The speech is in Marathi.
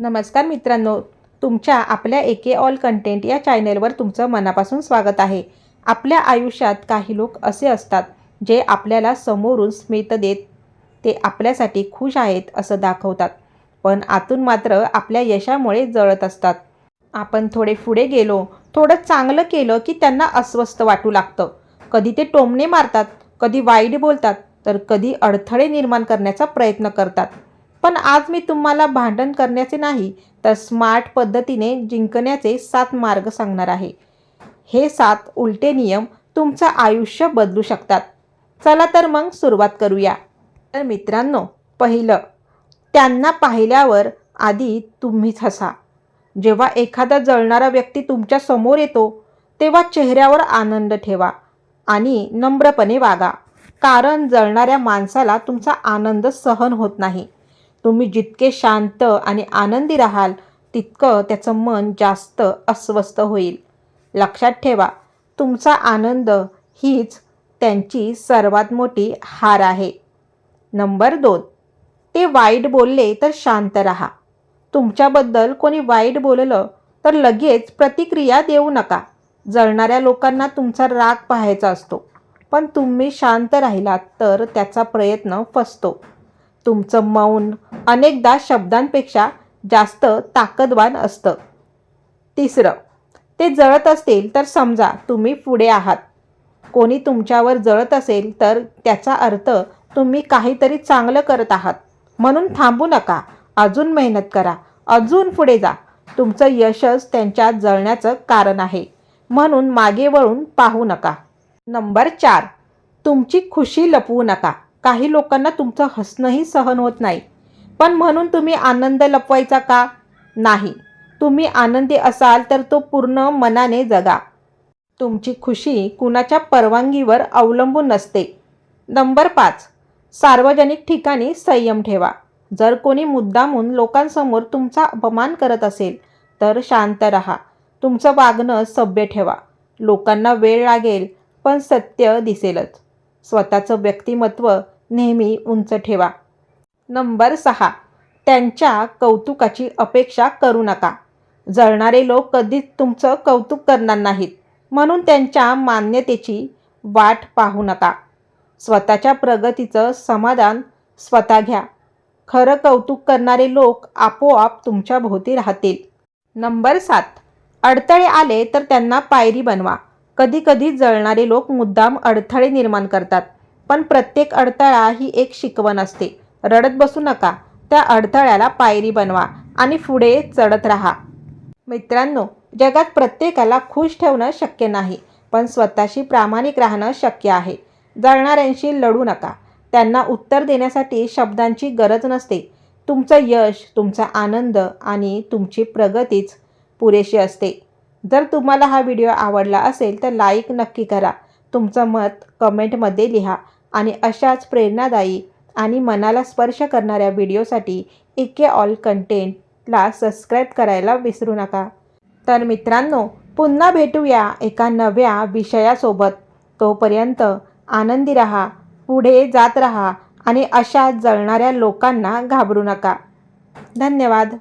नमस्कार मित्रांनो तुमच्या आपल्या एके ऑल कंटेंट या चॅनेलवर तुमचं मनापासून स्वागत आहे. आपल्या आयुष्यात काही लोक असे असतात जे आपल्याला समोरून स्मित देत ते आपल्यासाठी खुश आहेत असं दाखवतात. पण आतून मात्र आपल्या यशामुळे जळत असतात. आपण थोडे पुढे गेलो थोडं चांगलं केलं की त्यांना अस्वस्थ वाटू लागतं. कधी ते टोमणे मारतात कधी वाईट बोलतात तर कधी अडथळे निर्माण करण्याचा प्रयत्न करतात. पण आज मी तुम्हाला भांडण करण्याचे नाही तर स्मार्ट पद्धतीने जिंकण्याचे सात मार्ग सांगणार आहे. हे सात उलटे नियम तुमचं आयुष्य बदलू शकतात. चला तर मग सुरुवात करूया. तर मित्रांनो पहिलं त्यांना पाहिल्यावर आधी तुम्हीच हसा. जेव्हा एखादा जळणारा व्यक्ती तुमच्यासमोर येतो तेव्हा चेहऱ्यावर आनंद ठेवा आणि नम्रपणे वागा. कारण जळणाऱ्या माणसाला तुमचा आनंद सहन होत नाही. तुम्ही जितके शांत आणि आनंदी राहाल तितकं त्याचं मन जास्त अस्वस्थ होईल. लक्षात ठेवा तुमचा आनंद हीच त्यांची सर्वात मोठी हार आहे. नंबर दोन ते वाईट बोलले तर शांत राहा. तुमच्याबद्दल कोणी वाईट बोललं तर लगेच प्रतिक्रिया देऊ नका. जळणाऱ्या लोकांना तुमचा राग पाहायचा असतो. पण तुम्ही शांत राहिलात तर त्याचा प्रयत्न फसतो. तुमचं मौन अनेकदा शब्दांपेक्षा जास्त ताकदवान असतं. तिसरं ते जळत असतील तर समजा तुम्ही पुढे आहात. कोणी तुमच्यावर जळत असेल तर त्याचा अर्थ तुम्ही काहीतरी चांगलं करत आहात. म्हणून थांबू नका अजून मेहनत करा अजून पुढे जा. तुमचं यशच त्यांच्या जळण्याचं कारण आहे. म्हणून मागे वळून पाहू नका. नंबर चार तुमची खुशी लपवू नका. काही लोकांना तुमचं हसणंही सहन होत नाही. पण म्हणून तुम्ही आनंद लपवायचा का? नाही. तुम्ही आनंदी असाल तर तो पूर्ण मनाने जगा. तुमची खुशी कुणाच्या परवानगीवर अवलंबून नसते. नंबर पाच. सार्वजनिक ठिकाणी संयम ठेवा. जर कोणी मुद्दामून लोकांसमोर तुमचा अपमान करत असेल तर शांत रहा. तुमचं वागणं सभ्य ठेवा. लोकांना वेळ लागेल पण सत्य दिसेलच. स्वतःचं व्यक्तिमत्व नेहमी उंच ठेवा. नंबर सहा. त्यांच्या कौतुकाची अपेक्षा करू नका. जळणारे लोक कधीच तुमचं कौतुक करणार नाहीत. म्हणून त्यांच्या मान्यतेची वाट पाहू नका. स्वतःच्या प्रगतीचं समाधान स्वतः घ्या. खरं कौतुक करणारे लोक आपोआप तुमच्या भोवती राहतील. नंबर सात. अडथळे आले तर त्यांना पायरी बनवा. कधीकधी जळणारे लोक मुद्दाम अडथळे निर्माण करतात. पण प्रत्येक अडथळा ही एक शिकवण असते. रडत बसू नका. त्या अडथळ्याला पायरी बनवा आणि पुढे चढत राहा. मित्रांनो जगात प्रत्येकाला खुश ठेवणं शक्य नाही पण स्वतःशी प्रामाणिक राहणं शक्य आहे. जळणाऱ्यांशी लढू नका. त्यांना उत्तर देण्यासाठी शब्दांची गरज नसते. तुमचं यश तुमचा आनंद आणि तुमची प्रगतीच पुरेशी असते. जर तुम्हाला हा व्हिडिओ आवडला असेल तर लाईक नक्की करा. तुमचं मत कमेंटमध्ये लिहा आणि अशाच प्रेरणादायी आणि मनाला स्पर्श करणाऱ्या व्हिडिओसाठी इके ऑल कंटेंटला सबस्क्राईब करायला विसरू नका. तर मित्रांनो पुन्हा भेटूया एका नव्या विषयासोबत. तोपर्यंत आनंदी रहा पुढे जात रहा आणि अशा जळणाऱ्या लोकांना घाबरू नका. धन्यवाद.